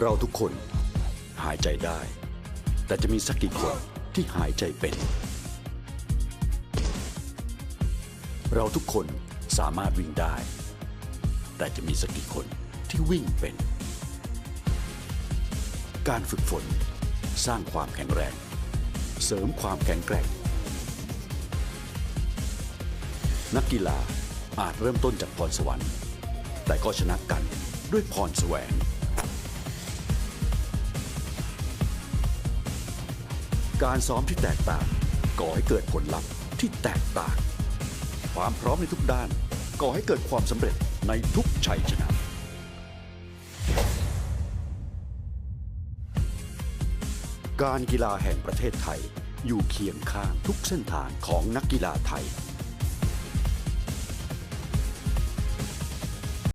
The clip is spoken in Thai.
เราทุกคนหายใจได้ แต่จะมีสักกี่คนที่หายใจเป็น เราทุกคนสามารถวิ่งได้ แต่จะมีสักกี่คนที่วิ่งเป็น การฝึกฝนสร้างความแข็งแรง เสริมความแข็งแกร่ง นักกีฬาอาจเริ่มต้นจากพรสวรรค์ แต่ก็ชนะกันด้วยพรแสวง การซ้อมที่แตกต่างก่อให้เกิดผลลัพธ์ที่แตกต่าง ความพร้อมในทุกด้านก่อให้เกิดความสำเร็จในทุกชัยชนะ การกีฬาแห่งประเทศไทยอยู่เคียงข้างทุกเส้นทางของนักกีฬาไทย